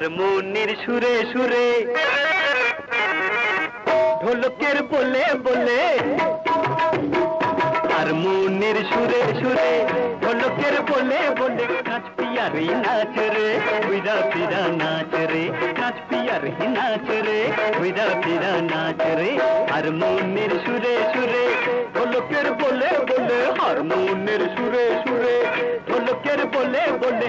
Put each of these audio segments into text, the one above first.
হারমোনির সুরে সুরে। ঢোলকের বলে বলে। হারমোনির সুরে সুরে। ঢোলকের বলে বলে। নাচ পিয়ারি নাচ রে উইরা পিরা নাচ রে। নাচ পিয়ারি নাচ রে উইরা পিরা নাচ রে। হারমোনির সুরে সুরে। ঢোলকের বলে বলে। আর হারমোনির সুরে সুরে। ঢোলকের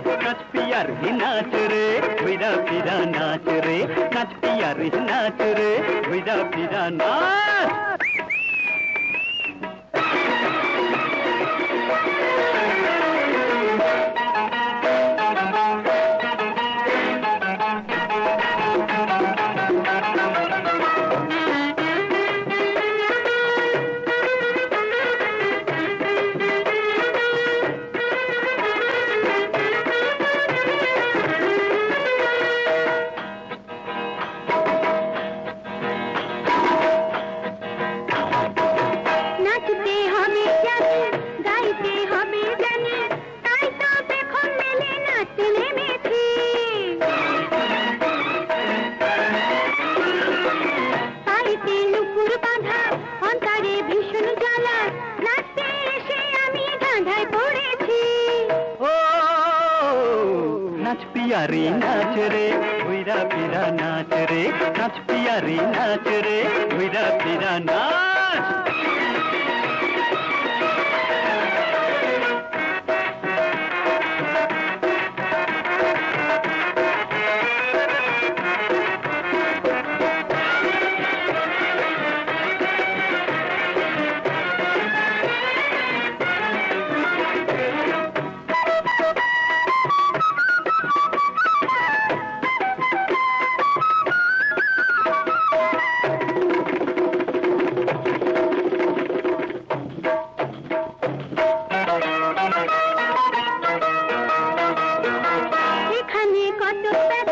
বলে বলে নাচ পিয়ারি নাচ রে উইরা পিরা নাচ রে নাচ পিয়ারি নাচ রে উইরা পিরা নাচ নাচ পিয়ারি নাচ রে উইরা পিরা নাচ রে নাচ পিয়ারি নাচ রে উইরা পিরা নাচ এখানে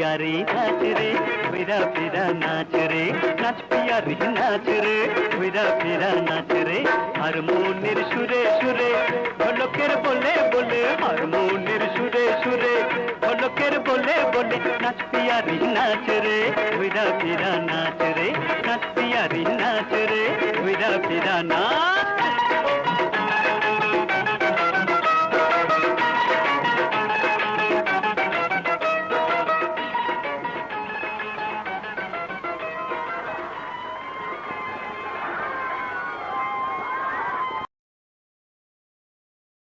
পিয়ারি নাচ রে উইরা পিরা নাচ রে নাচ পিয়ারি নাচ রে উইরা পিরা নাচ রে হারমোনির সুরে সুরে ঢোলকের বলে বলে হারমোনির সুরে সুরে ঢোলকের বলে বলে নাচ পিয়ারি নাচ রে উইরা পিরা নাচ রে নাচ পিয়ারি নাচ রে পিরা নাচ